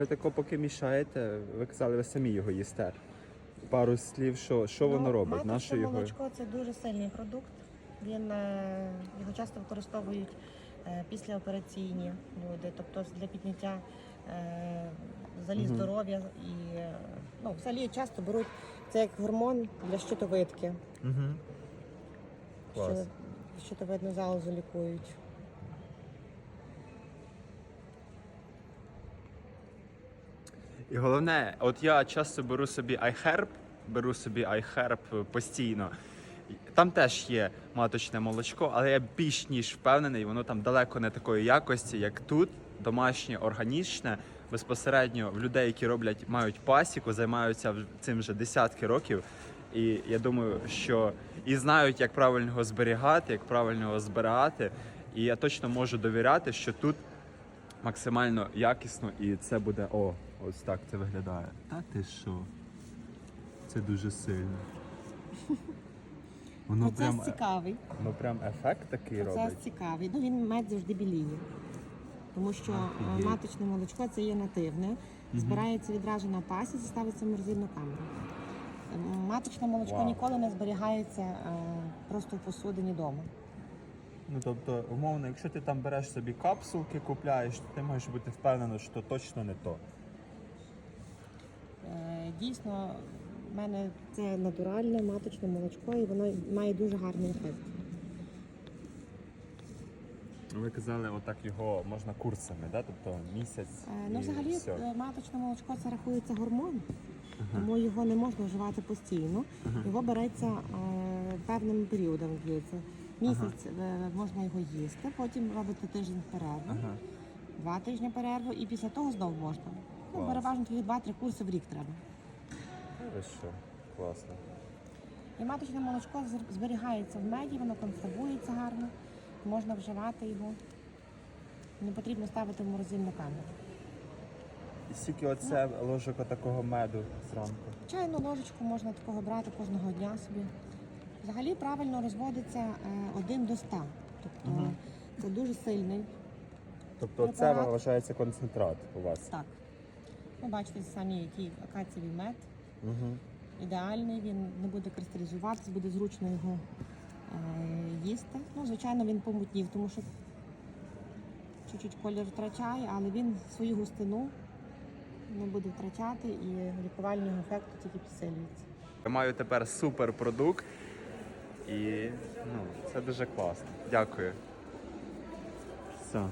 Ви тако поки мішаєте, ви казали, ви самі його їсте. Пару слів, що, що воно Ну, робить? маточне Наше його. молочко це дуже сильний продукт. Він е, його часто використовують е, післяопераційні люди, тобто для підняття е, взагалі Мгм. здоров'я і ну, взагалі часто беруть це як гормон для щитовидки, Угу. що щитовидну залозу лікують. І головне, от я часто беру собі iHerb, беру собі iHerb постійно. Там теж є маточне молочко, але я більш ніж впевнений, воно там далеко не такої якості, як тут, домашнє, органічне, безпосередньо в людей, які роблять, мають пасіку, займаються цим вже десятки років. І я думаю, що і знають, як правильно його зберігати, як правильно його збирати. І я точно можу довіряти, що тут максимально якісно, і це буде о, ось так це виглядає. Та ти що? Це дуже сильно. Воно Процес прям, цікавий. воно прям ефект такий Процес робить. цікавий. Ну він мед завжди біліє. Тому що е, Офігеть. маточне молочко це є нативне, збирається відразу на пасі, ставиться в морозильну камеру. Маточне молочко Вау. ніколи не зберігається е, просто в посудині вдома. Ну тобто, умовно, якщо ти там береш собі капсулки, купляєш, то ти можеш бути впевнений, що то точно не то. Е, Дійсно, в мене це натуральне маточне молочко, і воно має дуже гарний ефект. Ви казали, отак його можна курсами, да? тобто місяць. Е, Ну, і взагалі, все. е, маточне молочко це рахується гормон, тому його не можна вживати постійно. Його береться е, певним періодом б'ється. Місяць е, можна його їсти, потім робити тиждень перерву, Ага. два тижні перерву, і після того знову можна. Ну, переважно тоді два-три курси в рік треба. Ви що? Класно. І маточне молочко зберігається в меді, воно консервується гарно, можна вживати його. Не потрібно ставити в морозильну камеру. І скільки оце ложок такого меду зранку? Чайну ложечку можна такого брати кожного дня собі. Взагалі правильно розводиться е, 1 до 100. Тобто Мгм. це дуже сильний. Тобто це вважається концентрат у вас? Так. Ви бачите самі, який акацієвий мед. Угу. Ідеальний, він не буде кристалізуватися, буде зручно його е, їсти. Ну, звичайно, він помутнів, тому що чуть-чуть колір втрачає, але він свою густину не буде втрачати і лікувального ефекту тільки підсилюється. Я маю тепер суперпродукт. І ну, це дуже класно. Дякую. Все,